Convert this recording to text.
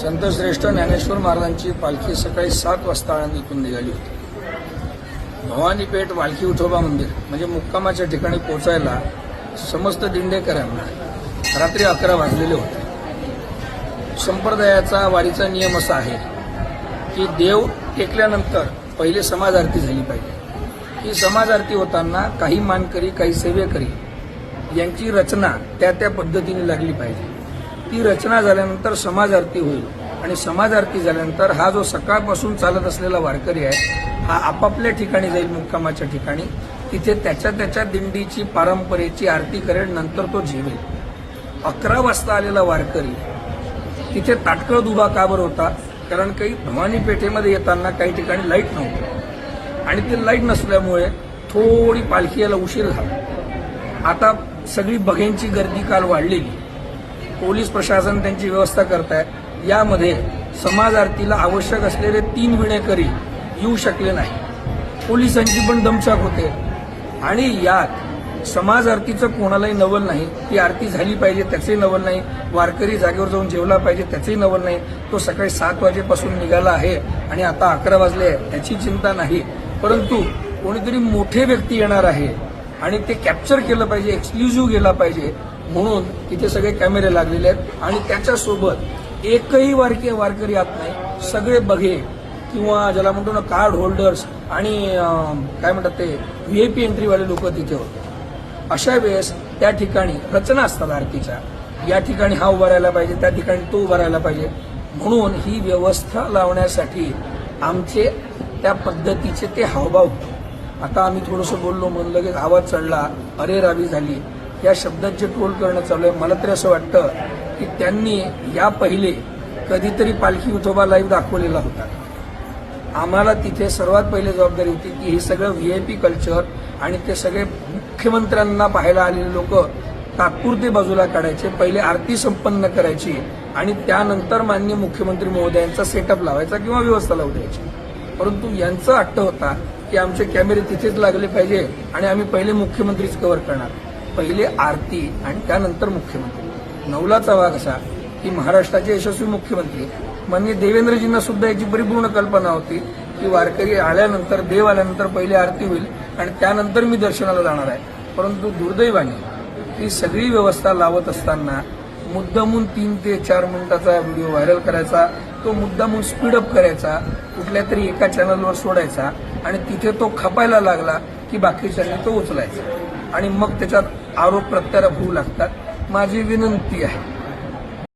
संतश्रेष्ठ ज्ञानेश्वर महाराजांची पालखी सकाळी सात वाजता इथून निघाली होती. भवानीपेठ वालखी उठोबा मंदिर म्हणजे मुक्कामाच्या ठिकाणी पोहोचायला समस्त दिंडेकरांना रात्री अकरा वाजलेले होते. संप्रदायाचा वारीचा नियम असा आहे की देव टेकल्यानंतर पहिले समाज आरती झाली पाहिजे. ही समाज आरती होताना काही मानकरी काही सेवेकरी यांची रचना त्या त्या पद्धतीने लागली पाहिजे. ती रचना झाल्यानंतर समाज आरती होईल. आणि समाज आरती झाल्यानंतर हा जो सकाळपासून चालत असलेला वारकरी आहे हा आपापल्या ठिकाणी जाईल मुक्कामाच्या ठिकाणी. तिथे त्याच्या त्याच्या दिंडीची पारंपरेची आरती करेल नंतर तो जेवेल. अकरा वाजता आलेला वारकरी तिथे ताटकळत उभा का बरं होता? कारण काही भवानी पेठेमध्ये येताना काही ठिकाणी लाइट नव्हती. आणि ते लाइट नसल्यामुळे थोडी पालखी याला उशीर झाला. आता सगळी बघेंची गर्दी काल वाढलेली. पोलीस प्रशासन त्यांची व्यवस्था करत आहे यामध्ये समाज आरतीला आवश्यक असलेले तीन विणेकरी येऊ शकले नाही पोलिसांची पण दमछाक होते. आणि यात समाज आरतीचं कोणालाही नवल नाही. ती आरती झाली पाहिजे त्याचंही नवल नाही. वारकरी जागेवर जाऊन जेवला पाहिजे त्याचंही नवल नाही. तो सकाळी सात वाजेपासून निघाला आहे आणि आता अकरा वाजले आहे त्याची चिंता नाही. परंतु कोणीतरी मोठे व्यक्ती येणार आहे आणि ते कॅप्चर केलं पाहिजे एक्सक्ल्युझिव्ह गेला पाहिजे. म्हणून तिथे सगळे कॅमेरे लागलेले आहेत. आणि त्याच्यासोबत एकही वारकी वारकरी आत नाही. सगळे बघे किंवा ज्याला म्हणतो ना कार्ड होल्डर्स आणि काय म्हणतात ते व्हीआयपी एंट्रीवाले लोक तिथे होते. अशा वेळेस त्या ठिकाणी रचना असतात आरतीच्या. या ठिकाणी हा उभारायला पाहिजे त्या ठिकाणी तो उभारायला पाहिजे. म्हणून ही व्यवस्था लावण्यासाठी आमचे त्या पद्धतीचे ते हावभाव आता आम्ही थोडंसं बोललो म्हणून लगेच आवाज चढला. अरे रावी झाली. या शब्दात ट्रोल करणं चालू आहे. मला तरी असं वाटतं की त्यांनी या पहिले कधीतरी पालखी विठोबा लाईव्ह दाखवलेला होता. आम्हाला तिथे सर्वात पहिले जबाबदारी होती की हे सगळं व्ही आय पी कल्चर आणि ते सगळे मुख्यमंत्र्यांना पाहायला आलेले लोक तात्पुरते बाजूला काढायचे पहिले आरती संपन्न करायची आणि त्यानंतर मान्य मुख्यमंत्री महोदयांचा सेटअप लावायचा किंवा व्यवस्था लावू द्यायची. परंतु यांचा अट्ट होता की आमचे कॅमेरे तिथेच लागले पाहिजे आणि आम्ही पहिले मुख्यमंत्रीच कव्हर करणार. पहिले आरती आणि त्यानंतर मुख्यमंत्री. नवलाचा भाग असा की महाराष्ट्राचे यशस्वी मुख्यमंत्री. माननीय देवेंद्रजींना सुद्धा याची परिपूर्ण कल्पना होती की वारकरी आल्यानंतर देव आल्यानंतर पहिली आरती होईल आणि त्यानंतर मी दर्शनाला जाणार आहे. परंतु दुर्दैवाने ही सगळी व्यवस्था लावत असताना मुद्दामून तीन ते चार मिनिटाचा व्हिडिओ व्हायरल करायचा तो मुद्दामून स्पीडअप करायचा कुठल्या तरी एका चॅनलवर सोडायचा आणि तिथे तो खपायला लागला की बाकीच्यांनी तो उचलायचा. आणि मग त्याच्यात आरोप प्रत्यारोप होऊ लागतात. माझी विनंती आहे.